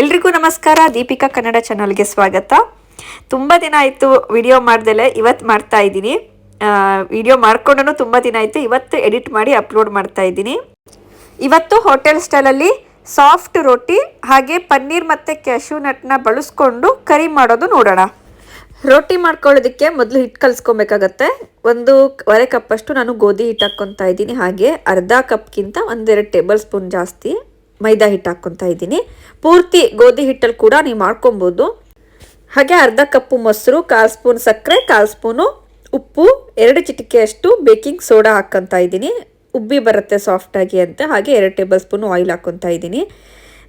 ಎಲ್ರಿಗೂ ನಮಸ್ಕಾರ. ದೀಪಿಕಾ ಕನ್ನಡ ಚಾನಲ್ಗೆ ಸ್ವಾಗತ. ತುಂಬ ದಿನ ಆಯಿತು ವಿಡಿಯೋ ಮಾಡ್ದಲೆ ಇವತ್ತು ಮಾಡ್ತಾ ಇದ್ದೀನಿ. ವಿಡಿಯೋ ಮಾಡ್ಕೊಂಡು ತುಂಬ ದಿನ ಆಯಿತು, ಇವತ್ತು ಎಡಿಟ್ ಮಾಡಿ ಅಪ್ಲೋಡ್ ಮಾಡ್ತಾ ಇದ್ದೀನಿ. ಇವತ್ತು ಹೋಟೆಲ್ ಸ್ಟೈಲಲ್ಲಿ ಸಾಫ್ಟ್ ರೋಟಿ, ಹಾಗೆ ಪನ್ನೀರ್ ಮತ್ತು ಕ್ಯಾಶ್ಯೂ ನಟ್ನ ಬಳಸ್ಕೊಂಡು ಕರಿ ಮಾಡೋದು ನೋಡೋಣ. ರೋಟಿ ಮಾಡ್ಕೊಳ್ಳೋದಕ್ಕೆ ಮೊದಲು ಹಿಟ್ಟು ಕಲಿಸ್ಕೊಬೇಕಾಗತ್ತೆ. ಒಂದು ವರೆ ಕಪ್ಪಷ್ಟು ನಾನು ಗೋಧಿ ಹಿಟ್ಟು ಹಾಕ್ಕೊತಾ ಇದ್ದೀನಿ, ಹಾಗೆ ಅರ್ಧ ಕಪ್ಗಿಂತ ಒಂದೆರಡು ಟೇಬಲ್ ಸ್ಪೂನ್ ಜಾಸ್ತಿ. ಮೈದಾ ಹಿಟ್ಟು ಹಾಕ್ಕೊತಾ ಇದ್ದೀನಿ. ಪೂರ್ತಿ ಗೋಧಿ ಹಿಟ್ಟಲ್ಲಿ ಕೂಡ ನೀವು ಮಾಡ್ಕೊಬೋದು. ಹಾಗೆ ಅರ್ಧ ಕಪ್ಪು ಮೊಸರು, ಕಾಲು ಸ್ಪೂನ್ ಸಕ್ಕರೆ, ಕಾಲು ಸ್ಪೂನು ಉಪ್ಪು, ಎರಡು ಚಿಟಿಕೆಯಷ್ಟು ಬೇಕಿಂಗ್ ಸೋಡಾ ಹಾಕ್ಕೊತಾ ಇದ್ದೀನಿ. ಉಬ್ಬಿ ಬರುತ್ತೆ ಸಾಫ್ಟಾಗಿ ಅಂತ. ಹಾಗೆ ಎರಡು ಟೇಬಲ್ ಸ್ಪೂನು ಆಯಿಲ್ ಹಾಕ್ಕೊತಾ ಇದ್ದೀನಿ.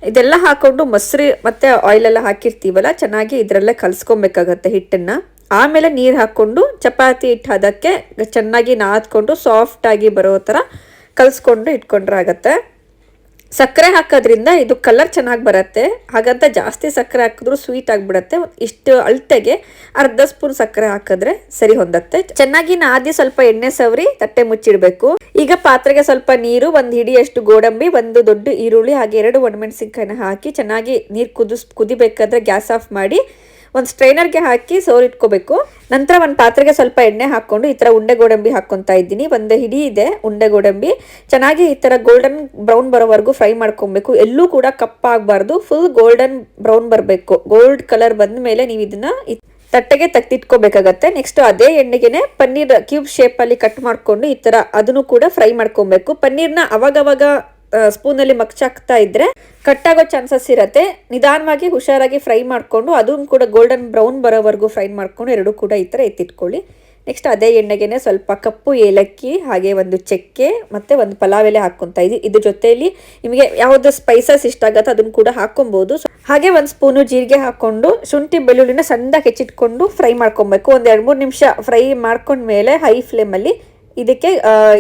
ಇದೆಲ್ಲ ಹಾಕ್ಕೊಂಡು ಮೊಸರು ಮತ್ತು ಆಯಿಲೆಲ್ಲ ಹಾಕಿರ್ತೀವಲ್ಲ, ಚೆನ್ನಾಗಿ ಇದರಲ್ಲೇ ಕಲಿಸ್ಕೊಬೇಕಾಗತ್ತೆ ಹಿಟ್ಟನ್ನು. ಆಮೇಲೆ ನೀರು ಹಾಕ್ಕೊಂಡು ಚಪಾತಿ ಹಿಟ್ಟು ಅದಕ್ಕೆ ಚೆನ್ನಾಗಿ ನಾದ್ಕೊಂಡು ಸಾಫ್ಟಾಗಿ ಬರೋ ಥರ ಕಲಿಸ್ಕೊಂಡು ಇಟ್ಕೊಂಡ್ರೆ ಆಗತ್ತೆ. ಸಕ್ಕರೆ ಹಾಕೋದ್ರಿಂದ ಇದು ಕಲರ್ ಚೆನ್ನಾಗಿ ಬರುತ್ತೆ. ಹಾಗಂತ ಜಾಸ್ತಿ ಸಕ್ಕರೆ ಹಾಕಿದ್ರು ಸ್ವೀಟ್ ಆಗಿಬಿಡತ್ತೆ. ಇಷ್ಟು ಅಳತೆಗೆ ಅರ್ಧ ಸ್ಪೂನ್ ಸಕ್ಕರೆ ಹಾಕಿದ್ರೆ ಸರಿ ಹೊಂದತ್ತೆ. ಚೆನ್ನಾಗಿ ನಾದಿ ಸ್ವಲ್ಪ ಎಣ್ಣೆ ಸವರಿ, ತಟ್ಟೆ ಮುಚ್ಚಿಡಬೇಕು. ಈಗ ಪಾತ್ರೆಗೆ ಸ್ವಲ್ಪ ನೀರು, ಒಂದು ಹಿಡಿಯಷ್ಟು ಗೋಡಂಬಿ, ಒಂದು ದೊಡ್ಡ ಈರುಳ್ಳಿ, ಹಾಗೆ ಎರಡು ಒಣಮೆಣಸಿನ್ಕಾಯಿನ ಹಾಕಿ ಚೆನ್ನಾಗಿ ನೀರು ಕುದಿಸ್, ಕುದಿಬೇಕಾದ್ರೆ ಗ್ಯಾಸ್ ಆಫ್ ಮಾಡಿ ಒಂದು ಸ್ಟ್ರೈನರ್ಗೆ ಹಾಕಿ ಸೋರಿಟ್ಕೋಬೇಕು. ನಂತರ ಒಂದು ಪಾತ್ರೆಗೆ ಸ್ವಲ್ಪ ಎಣ್ಣೆ ಹಾಕ್ಕೊಂಡು ಈ ಥರ ಉಂಡೆ ಗೋಡಂಬಿ ಹಾಕ್ಕೊತಾ ಇದ್ದೀನಿ. ಒಂದು ಹಿಡಿ ಇದೆ ಉಂಡೆ ಗೋಡಂಬಿ. ಚೆನ್ನಾಗಿ ಈ ಥರ ಗೋಲ್ಡನ್ ಬ್ರೌನ್ ಬರೋವರೆಗೂ ಫ್ರೈ ಮಾಡ್ಕೊಬೇಕು. ಎಲ್ಲೂ ಕೂಡ ಕಪ್ಪಾಗಬಾರ್ದು ಫುಲ್ ಗೋಲ್ಡನ್ ಬ್ರೌನ್ ಬರಬೇಕು. ಗೋಲ್ಡ್ ಕಲರ್ ಬಂದ ಮೇಲೆ ನೀವು ಇದನ್ನ ತಟ್ಟೆಗೆ ತೆಗ್ದಿಟ್ಕೋಬೇಕಾಗತ್ತೆ. ನೆಕ್ಸ್ಟ್ ಅದೇ ಎಣ್ಣೆಗೆ ಪನ್ನೀರ್ ಕ್ಯೂಬ್ ಶೇಪಲ್ಲಿ ಕಟ್ ಮಾಡಿಕೊಂಡು ಈ ಥರ ಅದನ್ನು ಕೂಡ ಫ್ರೈ ಮಾಡ್ಕೊಬೇಕು. ಪನ್ನೀರ್ನ ಅವಾಗವಾಗ ಸ್ಪೂನಲ್ಲಿ ಮಗ್ಚಾಕ್ತಾ ಇದ್ರೆ ಕಟ್ಟಾಗೋ ಚಾನ್ಸಸ್ ಇರುತ್ತೆ. ನಿಧಾನವಾಗಿ ಹುಷಾರಾಗಿ ಫ್ರೈ ಮಾಡಿಕೊಂಡು ಅದನ್ನು ಕೂಡ ಗೋಲ್ಡನ್ ಬ್ರೌನ್ ಬರೋವರೆಗೂ ಫ್ರೈ ಮಾಡ್ಕೊಂಡು ಎರಡು ಕೂಡ ಈ ಥರ ಎತ್ತಿಟ್ಕೊಳ್ಳಿ. ನೆಕ್ಸ್ಟ್ ಅದೇ ಎಣ್ಣೆಗೆನೆ ಸ್ವಲ್ಪ ಕಪ್ಪು ಏಲಕ್ಕಿ, ಹಾಗೆ ಒಂದು ಚಕ್ಕೆ ಮತ್ತು ಒಂದು ಪಲಾವ್ ಎಲೆ ಹಾಕ್ಕೊತಾ ಇದ್ದೀವಿ ಇದ್ರ ಜೊತೆಯಲ್ಲಿ ನಿಮಗೆ ಯಾವುದು ಸ್ಪೈಸಸ್ ಇಷ್ಟ ಆಗುತ್ತೆ ಅದನ್ನು ಕೂಡ ಹಾಕೊಬೋದು ಹಾಗೆ ಒಂದು ಸ್ಪೂನು ಜೀರಿಗೆ ಹಾಕ್ಕೊಂಡು ಶುಂಠಿ ಬೆಳ್ಳುಳ್ಳಿನ ಸಣ್ಣದಾಗಿ ಹೆಚ್ಚಿಟ್ಕೊಂಡು ಫ್ರೈ ಮಾಡ್ಕೊಬೇಕು. ಒಂದು ಎರಡು ಮೂರು ನಿಮಿಷ ಫ್ರೈ ಮಾಡ್ಕೊಂಡ್ಮೇಲೆ ಹೈ ಫ್ಲೇಮಲ್ಲಿ ಇದಕ್ಕೆ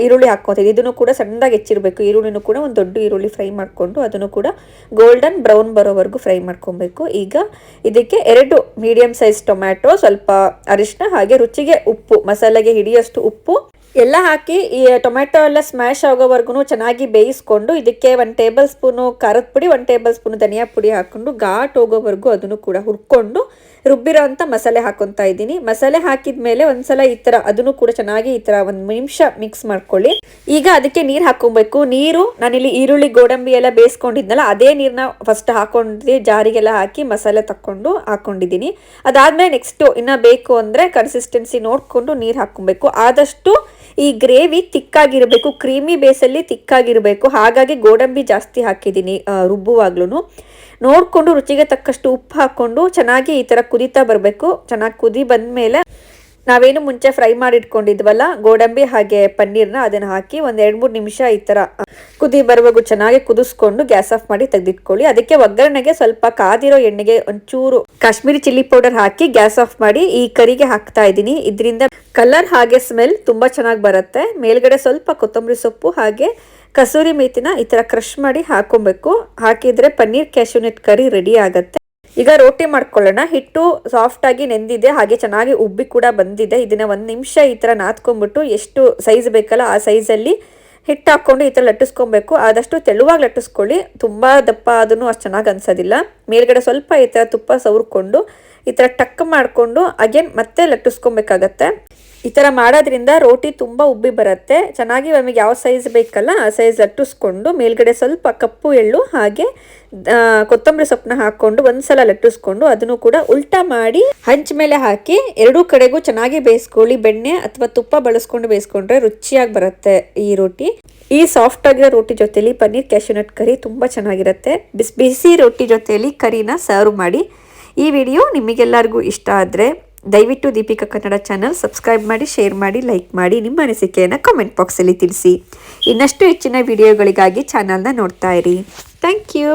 ಈರುಳ್ಳಿ ಹಾಕ್ಕೊತೀವಿ ಇದನ್ನು ಕೂಡ ಸಣ್ಣದಾಗಿ ಹೆಚ್ಚಿರಬೇಕು. ಈರುಳ್ಳಿನೂ ಕೂಡ ಒಂದು ದೊಡ್ಡ ಈರುಳ್ಳಿ ಫ್ರೈ ಮಾಡಿಕೊಂಡು ಅದನ್ನು ಕೂಡ ಗೋಲ್ಡನ್ ಬ್ರೌನ್ ಬರೋವರೆಗೂ ಫ್ರೈ ಮಾಡ್ಕೊಬೇಕು. ಈಗ ಇದಕ್ಕೆ ಎರಡು ಮೀಡಿಯಂ ಸೈಜ್ ಟೊಮ್ಯಾಟೊ ಸ್ವಲ್ಪ ಅರಿಶಿನ ಹಾಗೆ ರುಚಿಗೆ ಉಪ್ಪು, ಮಸಾಲೆಗೆ ಹಿಡಿಯೋಷ್ಟು ಉಪ್ಪು. ಎಲ್ಲ ಹಾಕಿ ಈ ಟೊಮೆಟೊ ಎಲ್ಲ ಸ್ಮ್ಯಾಶ್ ಆಗೋವರೆಗೂ ಚೆನ್ನಾಗಿ ಬೇಯಿಸ್ಕೊಂಡು ಇದಕ್ಕೆ ಒಂದು ಟೇಬಲ್ ಸ್ಪೂನು ಖಾರದ ಪುಡಿ ಒಂದು ಟೇಬಲ್ ಸ್ಪೂನು ಧನಿಯಾ ಪುಡಿ ಹಾಕ್ಕೊಂಡು ಘಾಟ್ ಹೋಗೋವರೆಗೂ ಅದನ್ನು ಕೂಡ ಹುರ್ಕೊಂಡು ರುಬ್ಬಿರೋ ಅಂಥ ಮಸಾಲೆ ಹಾಕೊತಾ ಇದ್ದೀನಿ. ಮಸಾಲೆ ಹಾಕಿದ ಮೇಲೆ ಒಂದ್ಸಲ ಈ ಥರ ಅದನ್ನು ಕೂಡ ಚೆನ್ನಾಗಿ ಈ ಥರ ಒಂದು ನಿಮಿಷ ಮಿಕ್ಸ್ ಮಾಡ್ಕೊಳ್ಳಿ. ಈಗ ಅದಕ್ಕೆ ನೀರು ಹಾಕೊಬೇಕು ನೀರು, ನಾನಿಲ್ಲಿ ಈರುಳ್ಳಿ, ಗೋಡಂಬಿ ಎಲ್ಲ ಬೇಯಿಸ್ಕೊಂಡಿದ್ನಲ್ಲ, ಅದೇ ನೀರನ್ನ ಫಸ್ಟ್ ಹಾಕೊಂಡಿದ್ದೆ ಜಾರಿಗೆಲ್ಲ ಹಾಕಿ ಮಸಾಲೆ ತಕ್ಕೊಂಡು ಹಾಕೊಂಡಿದ್ದೀನಿ. ಅದಾದಮೇಲೆ ನೆಕ್ಸ್ಟು ಇನ್ನೂ ಬೇಕು ಅಂದರೆ ಕನ್ಸಿಸ್ಟೆನ್ಸಿ ನೋಡಿಕೊಂಡು ನೀರು ಹಾಕೊಬೇಕು ಆದಷ್ಟು ಈ ಗ್ರೇವಿ ತಿಕ್ಕಾಗಿರಬೇಕು, ಕ್ರೀಮಿ ಬೇಸಲ್ಲಿ ತಿಕ್ಕಾಗಿರಬೇಕು. ಹಾಗಾಗಿ ಗೋಡಂಬಿ ಜಾಸ್ತಿ ಹಾಕಿದ್ದೀನಿ ರುಬ್ಬುವಾಗ್ಲೂ ನೋಡಿಕೊಂಡು ರುಚಿಗೆ ತಕ್ಕಷ್ಟು ಉಪ್ಪು ಹಾಕ್ಕೊಂಡು ಚೆನ್ನಾಗಿ ಈ ಥರ ಕುದೀತಾ ಬರಬೇಕು. ಚೆನ್ನಾಗಿ ಕುದಿ ಬಂದಮೇಲೆ ನಾವೇನು ಮುಂಚೆ ಫ್ರೈ ಮಾಡಿ ಇಟ್ಕೊಂಡಿದ್ವಲ್ಲ ಗೋಡಂಬಿ ಹಾಗೆ ಪನ್ನೀರ್ನ ಅದನ್ನು ಹಾಕಿ ಒಂದು ಎರಡು ಮೂರು ನಿಮಿಷ ಈ ಥರ ಕುದಿ ಬರುವಾಗ ಚೆನ್ನಾಗಿ ಕುದಿಸ್ಕೊಂಡು ಗ್ಯಾಸ್ ಆಫ್ ಮಾಡಿ ತೆಗೆದಿಟ್ಕೊಳ್ಳಿ. ಅದಕ್ಕೆ ಒಗ್ಗರಣೆಗೆ ಸ್ವಲ್ಪ ಕಾದಿರೋ ಎಣ್ಣೆಗೆ ಒಂಚೂರು ಕಾಶ್ಮೀರಿ ಚಿಲ್ಲಿ ಪೌಡರ್ ಹಾಕಿ ಗ್ಯಾಸ್ ಆಫ್ ಮಾಡಿ ಈ ಕರಿಗೆ ಹಾಕ್ತಾ ಇದ್ದೀನಿ. ಇದರಿಂದ ಕಲರ್ ಹಾಗೆ ಸ್ಮೆಲ್ ತುಂಬಾ ಚೆನ್ನಾಗಿ ಬರುತ್ತೆ. ಮೇಲ್ಗಡೆ ಸ್ವಲ್ಪ ಕೊತ್ತಂಬರಿ ಸೊಪ್ಪು ಹಾಗೆ ಕಸೂರಿ ಮೇತಿನ ಈ ಥರ ಕ್ರಷ್ ಮಾಡಿ ಹಾಕೊಬೇಕು. ಹಾಕಿದ್ರೆ ಪನ್ನೀರ್ ಕ್ಯಾಶ್ಯೂನೆಟ್ ಕರಿ ರೆಡಿ ಆಗುತ್ತೆ. ಈಗ ರೋಟಿ ಮಾಡ್ಕೊಳ್ಳೋಣ. ಹಿಟ್ಟು ಸಾಫ್ಟ್ ಆಗಿ ನೆಂದಿದೆ, ಹಾಗೆ ಚೆನ್ನಾಗಿ ಉಬ್ಬಿ ಕೂಡ ಬಂದಿದೆ. ಇದನ್ನ ಒಂದು ನಿಮಿಷ ಈ ಥರ ನಾದ್ಕೊಂಡ್ಬಿಟ್ಟು ಎಷ್ಟು ಸೈಜ್ ಬೇಕಲ್ಲ ಆ ಸೈಜಲ್ಲಿ ಹಿಟ್ಟು ಹಾಕ್ಕೊಂಡು ಈ ಥರ ಲಟ್ಟಿಸ್ಕೊಬೇಕು. ಆದಷ್ಟು ತೆಳುವಾಗಿ ಲಟ್ಟಿಸ್ಕೊಳ್ಳಿ. ತುಂಬ ದಪ್ಪ ಅದನ್ನು ಅಷ್ಟು ಚೆನ್ನಾಗಿ ಅನ್ಸೋದಿಲ್ಲ. ಮೇಲ್ಗಡೆ ಸ್ವಲ್ಪ ಈ ಥರ ತುಪ್ಪ ಸವರ್ಕೊಂಡು ಈ ಥರ ಟಕ್ ಮಾಡಿಕೊಂಡು ಅಗೇನ್ ಮತ್ತೆ ಲಟ್ಟಿಸ್ಕೊಬೇಕಾಗತ್ತೆ. ಈ ಥರ ಮಾಡೋದ್ರಿಂದ ರೋಟಿ ತುಂಬ ಉಬ್ಬಿ ಬರುತ್ತೆ. ಚೆನ್ನಾಗಿ ನಮಗೆ ಯಾವ ಸೈಜ್ ಬೇಕಲ್ಲ ಆ ಸೈಜ್ ಲಟ್ಟಿಸ್ಕೊಂಡು ಮೇಲ್ಗಡೆ ಸ್ವಲ್ಪ ಕಪ್ಪು, ಎಳ್ಳು ಹಾಗೆ ಕೊತ್ತಂಬರಿ ಸೊಪ್ಪನ್ನ ಹಾಕ್ಕೊಂಡು ಒಂದ್ಸಲ ಲಟ್ಟಿಸ್ಕೊಂಡು ಅದನ್ನು ಕೂಡ ಉಲ್ಟಾ ಮಾಡಿ ಹಂಚ ಮೇಲೆ ಹಾಕಿ ಎರಡೂ ಕಡೆಗೂ ಚೆನ್ನಾಗಿ ಬೇಯಿಸ್ಕೊಳ್ಳಿ. ಬೆಣ್ಣೆ ಅಥವಾ ತುಪ್ಪ ಬಳಸ್ಕೊಂಡು ಬೇಯಿಸ್ಕೊಂಡ್ರೆ ರುಚಿಯಾಗಿ ಬರುತ್ತೆ ಈ ರೋಟಿ. ಈ ಸಾಫ್ಟ್ ಆಗಿರೋ ರೋಟಿ ಜೊತೆಲಿ ಪನ್ನೀರ್ ಕ್ಯಾಶ್ಯೂನಟ್ ಕರಿ ತುಂಬ ಚೆನ್ನಾಗಿರುತ್ತೆ. ಬಿಸಿ ಬಿಸಿ ರೊಟ್ಟಿ ಜೊತೆಯಲ್ಲಿ ಕರಿನ ಸರ್ವ್ ಮಾಡಿ. ಈ ವಿಡಿಯೋ ನಿಮಗೆಲ್ಲರಿಗೂ ಇಷ್ಟ ಆದರೆ ದಯವಿಟ್ಟು ದೀಪಿಕಾ ಕನ್ನಡ ಚಾನಲ್ ಸಬ್ಸ್ಕ್ರೈಬ್ ಮಾಡಿ ಶೇರ್ ಮಾಡಿ ಲೈಕ್ ಮಾಡಿ, ನಿಮ್ಮ ಅನಿಸಿಕೆಯನ್ನು ಕಮೆಂಟ್ ಬಾಕ್ಸಲ್ಲಿ ತಿಳಿಸಿ. ಇನ್ನಷ್ಟು ಹೆಚ್ಚಿನ ವಿಡಿಯೋಗಳಿಗಾಗಿ ಚಾನಲ್ನ ನೋಡ್ತಾ ಇರಿ. Thank you